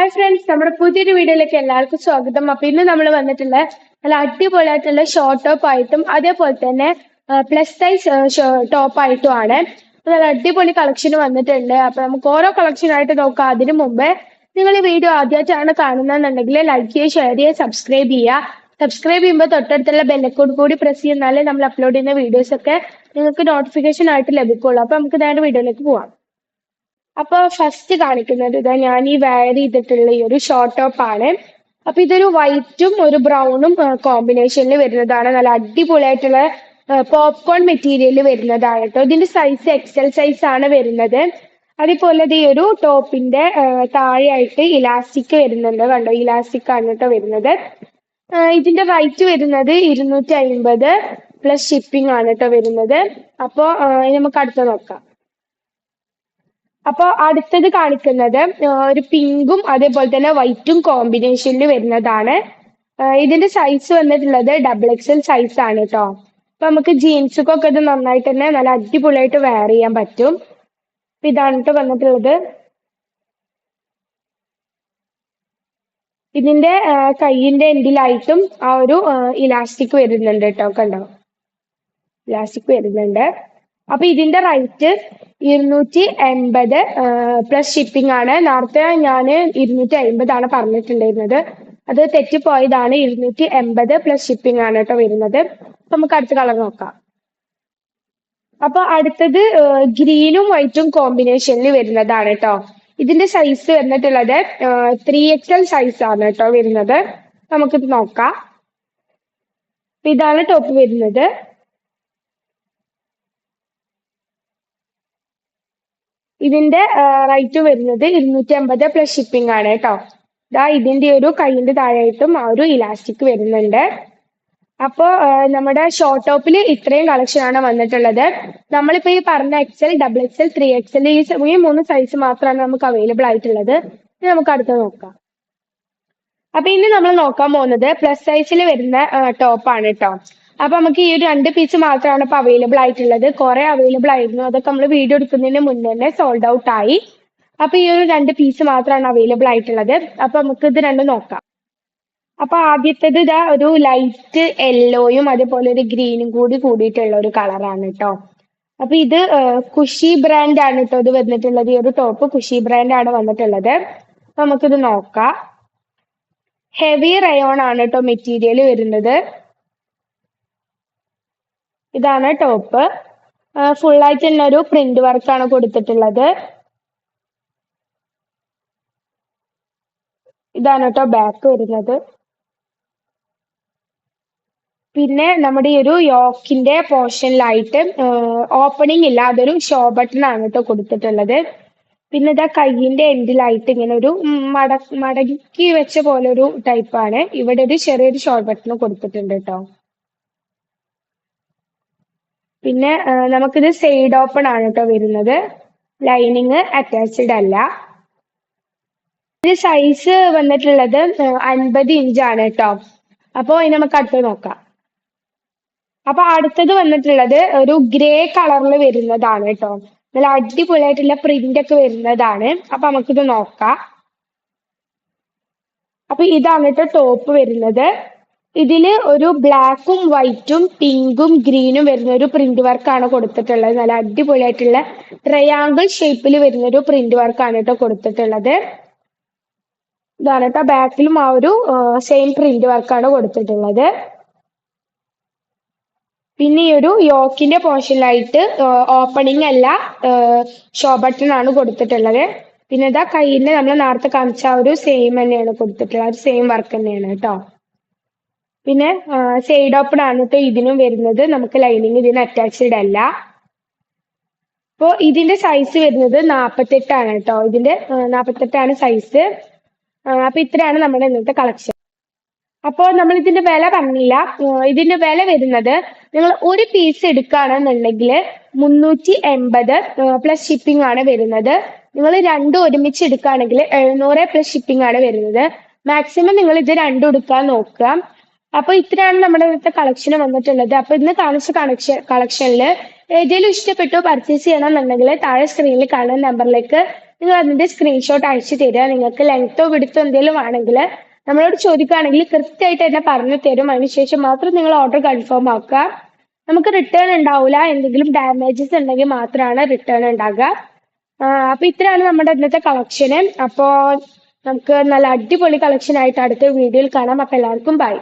Hi friends നമ്മുടെ പുതിയൊരു വീഡിയോയിലേക്ക് എല്ലാവർക്കും സ്വാഗതം. അപ്പൊ ഇന്ന് നമ്മൾ വന്നിട്ടുള്ള നല്ല അടിപൊളിയായിട്ടുള്ള ഷോർട്ട് ടോപ്പ് ആയിട്ടും അതേപോലെ തന്നെ പ്ലസ് സൈസ് ടോപ്പ് ആയിട്ടും ആണ്. നല്ല അടിപൊളി കളക്ഷൻ വന്നിട്ടുണ്ട്. അപ്പൊ നമുക്ക് ഓരോ കളക്ഷൻ ആയിട്ട് നോക്കാം. അതിനു മുമ്പ് നിങ്ങൾ ഈ വീഡിയോ ആദ്യമായിട്ടാണ് കാണുന്നതെന്നുണ്ടെങ്കിൽ ലൈക്ക് ചെയ്യുക ഷെയർ ചെയ്യുക സബ്സ്ക്രൈബ് ചെയ്യുക. സബ്സ്ക്രൈബ് ചെയ്യുമ്പോൾ തൊട്ടടുത്തുള്ള ബെല്ലക്കോട് കൂടി പ്രസ് ചെയ്യുന്നാലേ നമ്മൾ അപ്ലോഡ് ചെയ്യുന്ന വീഡിയോസ് ഒക്കെ നിങ്ങൾക്ക് നോട്ടിഫിക്കേഷൻ ആയിട്ട് ലഭിക്കുള്ളൂ. അപ്പൊ നമുക്ക് നേരെ വീഡിയോയിലേക്ക് പോവാം. അപ്പൊ ഫസ്റ്റ് കാണിക്കുന്നത് ഇതാ ഞാൻ ഈ വെയർ ചെയ്തിട്ടുള്ള ഈ ഒരു ഷോർട്ട് ടോപ്പ് ആണ്. അപ്പൊ ഇതൊരു വൈറ്റും ഒരു ബ്രൗണും കോമ്പിനേഷനിൽ വരുന്നതാണ്. നല്ല അടിപൊളിയായിട്ടുള്ള പോപ്കോൺ മെറ്റീരിയൽ വരുന്നതാണ് കേട്ടോ ഇതിന്റെ സൈസ് എക്സൽ സൈസ് ആണ് വരുന്നത്. അതേപോലെ ഈ ഒരു ടോപ്പിന്റെ താഴെയായിട്ട് ഇലാസ്റ്റിക് വരുന്നുണ്ട്. കണ്ടോ? ഇലാസ്റ്റിക് ആണ് കേട്ടോ വരുന്നത്. ഇതിന്റെ റേറ്റ് വരുന്നത് ഇരുന്നൂറ്റി അമ്പത് പ്ലസ് ഷിപ്പിംഗ് ആണ് കേട്ടോ വരുന്നത്. അപ്പോ ആ, നമുക്ക് അടുത്ത നോക്കാം. അപ്പൊ അടുത്തത് കാണിക്കുന്നത് ഒരു പിങ്കും അതേപോലെ തന്നെ വൈറ്റും കോമ്പിനേഷനിൽ വരുന്നതാണ്. ഇതിന്റെ സൈസ് വന്നിട്ടുള്ളത് ഡബിൾ എക്സൽ സൈസ് ആണ് കേട്ടോ അപ്പൊ നമുക്ക് ജീൻസുകൊക്കെ ഇത് നന്നായിട്ട് തന്നെ നല്ല അടിപൊളിയായിട്ട് വെയർ ചെയ്യാൻ പറ്റും. അപ്പൊ ഇതാണ് കേട്ടോ വന്നിട്ടുള്ളത്. ഇതിന്റെ കൈയിന്റെ എൻഡിലായിട്ടും ആ ഒരു ഇലാസ്റ്റിക് വരുന്നുണ്ട് കേട്ടോ കണ്ടോ? ഇലാസ്റ്റിക് വരുന്നുണ്ട്. അപ്പൊ ഇതിന്റെ റേറ്റ് ഇരുന്നൂറ്റി എൺപത് പ്ലസ് ഷിപ്പിംഗ് ആണ്. നേരത്തെ ഞാൻ ഇരുന്നൂറ്റി അമ്പതാണ് പറഞ്ഞിട്ടുണ്ടായിരുന്നത്. അത് തെറ്റിപ്പോയതാണ് ഇരുന്നൂറ്റി എൺപത് പ്ലസ് ഷിപ്പിംഗ് ആണ് കേട്ടോ വരുന്നത്. നമുക്ക് അടുത്ത കളർ നോക്കാം. അപ്പൊ അടുത്തത് ഗ്രീനും വൈറ്റും കോമ്പിനേഷനിൽ വരുന്നതാണ് കേട്ടോ. ഇതിന്റെ സൈസ് വന്നിട്ടുള്ളത് ത്രീ എക്സ് എൽ സൈസ് ആണ് കേട്ടോ വരുന്നത്. നമുക്കിത് നോക്കാം. ഇതാണ് ടോപ്പ് വരുന്നത്. ഇതിന്റെ റേറ്റ് വരുന്നത് ഇരുന്നൂറ്റി അമ്പത് പ്ലസ് ഷിപ്പിംഗ് ആണ് കേട്ടോ ഇതാ ഇതിന്റെ ഒരു കൈയിന്റെ താഴെയായിട്ടും ആ ഒരു ഇലാസ്റ്റിക് വരുന്നുണ്ട്. അപ്പോ നമ്മുടെ ഷോർട്ട് ടോപ്പിൽ ഇത്രയും കളക്ഷൻ ആണ് വന്നിട്ടുള്ളത്. നമ്മളിപ്പോ ഈ പറഞ്ഞ XL double XL three XL ഈ ഈ മൂന്ന് സൈസ് മാത്രമാണ് നമുക്ക് അവൈലബിൾ ആയിട്ടുള്ളത്. നമുക്ക് അടുത്ത് നോക്കാം. അപ്പൊ ഇനി നമ്മൾ നോക്കാൻ പോകുന്നത് പ്ലസ് സൈസിൽ വരുന്ന ടോപ്പാണ് കേട്ടോ അപ്പൊ നമുക്ക് ഈ ഒരു രണ്ട് പീസ് മാത്രമാണ് ഇപ്പൊ അവൈലബിൾ ആയിട്ടുള്ളത്. കുറെ അവൈലബിൾ ആയിരുന്നു. അതൊക്കെ നമ്മൾ വീഡിയോ എടുക്കുന്നതിന് മുന്നേ തന്നെ സോൾഡ് ഔട്ട് ആയി. അപ്പൊ ഈ ഒരു രണ്ട് പീസ് മാത്രമാണ് അവൈലബിൾ ആയിട്ടുള്ളത്. അപ്പൊ നമുക്ക് ഇത് രണ്ടും നോക്കാം. അപ്പൊ ആദ്യത്തേത് ഇതാ ഒരു ലൈറ്റ് യെല്ലോയും അതേപോലെ ഒരു ഗ്രീനും കൂടി കൂടിയിട്ടുള്ള ഒരു കളറാണ് കേട്ടോ അപ്പൊ ഇത് കുഷി ബ്രാൻഡ് ആണ് കേട്ടോ ഇത് വന്നിട്ടുള്ളത്. ഈ ഒരു ടോപ്പ് കുഷി ബ്രാൻഡ് ആണ് വന്നിട്ടുള്ളത്. അപ്പൊ നമുക്കിത് നോക്കാം. ഹെവി റയോൺ ആണ് കേട്ടോ മെറ്റീരിയൽ വരുന്നത്. ഇതാണ് ടോപ്പ്. ഫുൾ തന്നെ ഒരു പ്രിന്റ് വർക്കാണ് കൊടുത്തിട്ടുള്ളത്. ഇതാണ് കേട്ടോ ബാക്ക് വരുന്നത്. പിന്നെ നമ്മുടെ ഈ ഒരു യോക്കിന്റെ പോർഷനിലായിട്ട് ഓപ്പണിംഗ് ഇല്ല അതൊരു ഷോ ബട്ടൺ ആണ് കേട്ടോ കൊടുത്തിട്ടുള്ളത്. പിന്നെ ഇതാ കയ്യിന്റെ എൻഡിലായിട്ട് ഇങ്ങനെ ഒരു മട മടക്കി വെച്ച പോലെ ഒരു ടൈപ്പാണ് ഇവിടെ ഒരു ചെറിയൊരു ഷോ ബട്ടൺ കൊടുത്തിട്ടുണ്ട് കേട്ടോ. പിന്നെ നമുക്കിത് സൈഡ് ഓപ്പൺ ആണ് കേട്ടോ വരുന്നത്. ലൈനിങ് അറ്റാച്ച്ഡ് അല്ല. ഇതിന് സൈസ് വന്നിട്ടുള്ളത് അൻപത് ഇഞ്ചാണ് കേട്ടോ അപ്പോൾ ഇനി നമുക്ക് അടുത്ത് നോക്കാം. അപ്പൊ അടുത്തത് വന്നിട്ടുള്ളത് ഒരു ഗ്രേ കളറിൽ വരുന്നതാണ് കേട്ടോ നല്ല അടിപൊളിയായിട്ടുള്ള പ്രിന്റ് ഒക്കെ വരുന്നതാണ്. അപ്പൊ നമുക്കിത് നോക്കാം. അപ്പൊ ഇതാണ് കേട്ടോ ടോപ്പ് വരുന്നത്. ഇതിൽ ഒരു ബ്ലാക്കും വൈറ്റും പിങ്കും ഗ്രീനും വരുന്ന ഒരു പ്രിന്റ് വർക്കാണ് കൊടുത്തിട്ടുള്ളത്. നല്ല അടിപൊളിയായിട്ടുള്ള ട്രയാങ്കിൾ ഷേപ്പിൽ വരുന്ന ഒരു പ്രിന്റ് വർക്കാണ് കേട്ടോ കൊടുത്തിട്ടുള്ളത്. ഇതാണ് ബാക്കിലും ആ ഒരു സെയിം പ്രിന്റ് വർക്കാണ് കൊടുത്തിട്ടുള്ളത്. പിന്നെ ഈ ഒരു യോക്കിന്റെ പോർഷനിലായിട്ട് ഓപ്പണിംഗ് അല്ല ഷോ ബട്ടൺ ആണ് കൊടുത്തിട്ടുള്ളത്. പിന്നെ ഇതാ കയ്യിൽ നമ്മൾ നേരത്തെ കാണിച്ച ആ ഒരു സെയിം തന്നെയാണ് കൊടുത്തിട്ടുള്ളത്. ആ ഒരു സെയിം വർക്ക് തന്നെയാണ് കേട്ടോ. പിന്നെ സൈഡ് ഓപ്പൺ ആണ് ഇതിനും വരുന്നത്. നമുക്ക് ലൈനിങ് ഇതിന് അറ്റാച്ച്ഡ് അല്ല. അപ്പോൾ ഇതിന്റെ സൈസ് വരുന്നത് നാൽപ്പത്തെട്ടാണ് കേട്ടോ ഇതിന്റെ നാൽപ്പത്തെട്ടാണ് സൈസ് അപ്പൊ ഇത്രയാണ് നമ്മുടെ ഇന്നത്തെ കളക്ഷൻ അപ്പോൾ നമ്മൾ ഇതിന്റെ വില പറഞ്ഞില്ല. ഇതിന്റെ വില വരുന്നത് നിങ്ങൾ ഒരു പീസ് എടുക്കുകയാണെന്നുണ്ടെങ്കിൽ മുന്നൂറ്റി എൺപത് പ്ലസ് ഷിപ്പിംഗ് ആണ് വരുന്നത്. നിങ്ങൾ രണ്ടും ഒരുമിച്ച് എടുക്കുകയാണെങ്കിൽ എഴുന്നൂറ് പ്ലസ് ഷിപ്പിംഗ് ആണ് വരുന്നത്. മാക്സിമം നിങ്ങൾ ഇത് രണ്ടും എടുക്കാൻ നോക്കുക. അപ്പൊ ഇത്രയാണ് നമ്മുടെ ഇന്നത്തെ കളക്ഷൻ വന്നിട്ടുള്ളത്. അപ്പൊ ഇന്ന് കാണിച്ച കളക്ഷൻ കളക്ഷനിൽ ഏതെങ്കിലും ഇഷ്ടപ്പെട്ടു പർച്ചേസ് ചെയ്യണമെന്നുണ്ടെങ്കിൽ താഴെ സ്ക്രീനിൽ കാണുന്ന നമ്പറിലേക്ക് നിങ്ങൾ അതിന്റെ സ്ക്രീൻഷോട്ട് അയച്ചു തരിക. നിങ്ങൾക്ക് ലെങ്ത്തോ വിടുത്തോ എന്തെങ്കിലും ആണെങ്കിൽ നമ്മളോട് ചോദിക്കുകയാണെങ്കിൽ കൃത്യമായിട്ട് തന്നെ പറഞ്ഞു തരും. അതിനുശേഷം മാത്രം നിങ്ങൾ ഓർഡർ കൺഫേം ആക്കുക. നമുക്ക് റിട്ടേൺ ഉണ്ടാവില്ല എന്തെങ്കിലും ഡാമേജസ് ഉണ്ടെങ്കിൽ മാത്രമാണ് റിട്ടേൺ ഉണ്ടാകുക അപ്പൊ ഇത്രയാണ് നമ്മുടെ ഇന്നത്തെ കളക്ഷന് അപ്പോ നമുക്ക് നല്ല അടിപൊളി കളക്ഷൻ ആയിട്ട് അടുത്ത വീഡിയോയിൽ കാണാം. അപ്പൊ എല്ലാവർക്കും ബൈ